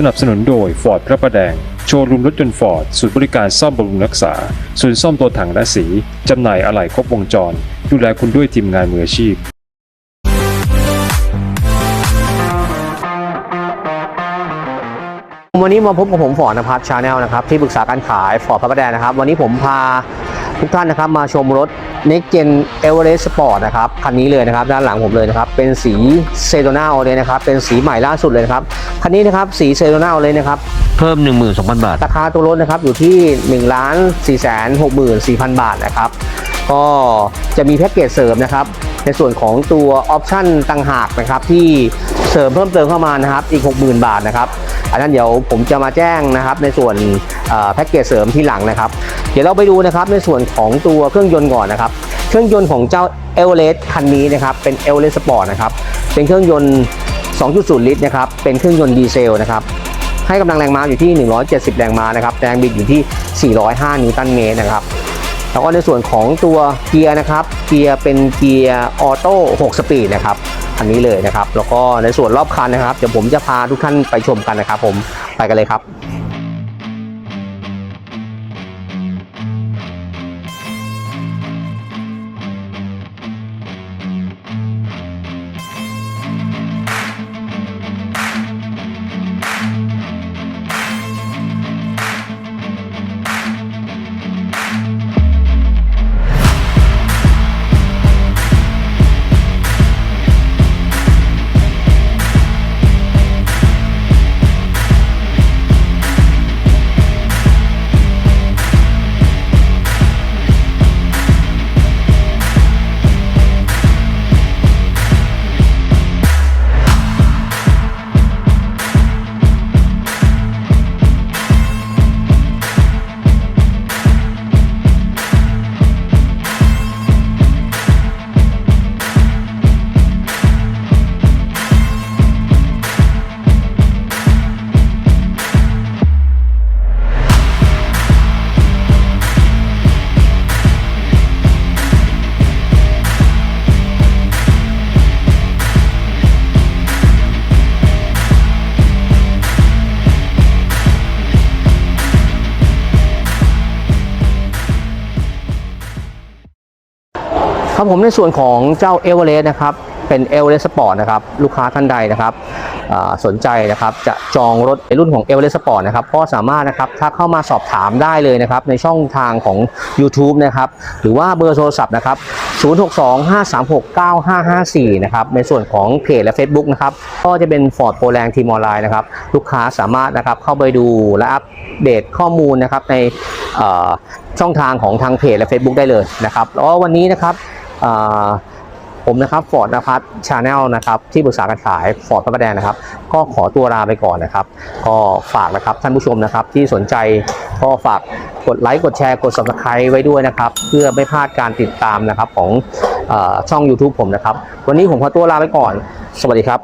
สนับสนุนโดย Ford พระประแดง โชว์รูมรถยนต์ฟอร์ดศูนย์บริการซ่อมบำรุงรักษา ศูนย์ซ่อมตัวถังและสี จำหน่ายอะไหล่ครบวงจร ดูแลคุณด้วยทีมงานมืออาชีพวันนี้มาพบกับผมฟอร์ดนภัสชาแนลนะครับที่ปรึกษาการขายฟอร์ดพระประแดงนะครับ วันนี้ผมพาทุกท่านนะครับมาชมรถ Next Gen Everest Sport นะครับคันนี้เลยนะครับด้านหลังผมเลยนะครับเป็นสีเซโดนาเลยนะครับเป็นสีใหม่ล่าสุดเลยนะครับคันนี้นะครับสีเซโดนาเลยนะครับเพิ่ม 12,000 บาท ราคาตัวรถนะครับอยู่ที่1ล้าน4 6 4 0 0 0 บาทนะครับก็จะมีแพ็กเกจเสริมนะครับ ในส่วนของตัวออปชั่นต่างหากนะครับที่เสริมเพิ่มเติมเข้ามานะครับอีก 60,000 บาทนะครับอันนั้นเดี๋ยวผมจะมาแจ้งนะครับในส่วนแพ็กเกจเสริมที่หลังนะครับ เดี๋ยวเราไปดูนะครับในส่วนของตัวเครื่องยนต์ก่อนนะครับเครื่องยนต์ของเจ้าเอเวอเรสคันนี้นะครับเป็นเอเวอเรสสปอร์ตนะครับเป็นเครื่องยนต์ 2.0 ลิตรนะครับเป็นเครื่องยนต์ดีเซลนะครับให้กำลังแรงม้าอยู่ที่ 170 แรงม้านะครับแรงบิดอยู่ที่ 405 นิวตันเมตรนะครับ แล้วก็ในส่วนของตัวเกียร์นะครับ เกียร์เป็นเกียร์ออโต้6สปีดนะครับอันนี้เลยนะครับ แล้วก็ในส่วนรอบคันนะครับเดี๋ยวผมจะพาทุกท่านไปชมกันนะครับ ผมไปกันเลยครับ ครับผมในส่วนของเจ้าเอเวอเรสต์นะครับเป็นเอเวอเรสต์สปอร์ตนะครับลูกค้าท่านใดนะครับสนใจนะครับจะจองรถในรุ่นของเอเวอเรสต์สปอร์ตนะครับก็สามารถนะครับถ้าเข้ามาสอบถามได้เลยนะครับในช่องทางของ YouTube นะครับหรือว่าเบอร์โทรศัพท์นะครับ 0625369554 นะครับในส่วนของเพจและ Facebook นะครับก็จะเป็น Ford p o l a n ทีมออนไลน์นะครับลูกค้าสามารถนะครับเข้าไปดูและอัปเดตข้อมูลนะครับในช่องทางของทางเพจและ Facebook ได้เลยนะครับแล้ววันนี้นะครับ ผมนะครับฟอร์ดนภัสชาแนลนะครับที่ปรึกษาการขายฟอร์ดพระประแดงนะครับ ก็ขอตัวลาไปก่อนนะครับ ก็ฝากนะครับท่านผู้ชมนะครับ ที่สนใจก็ฝากกดไลค์กดแชร์กด subscribe ไว้ด้วยนะครับ เพื่อไม่พลาดการติดตามนะครับของอช่อง YouTube ผมนะครับ วันนี้ผมขอตัวลาไปก่อน สวัสดีครับ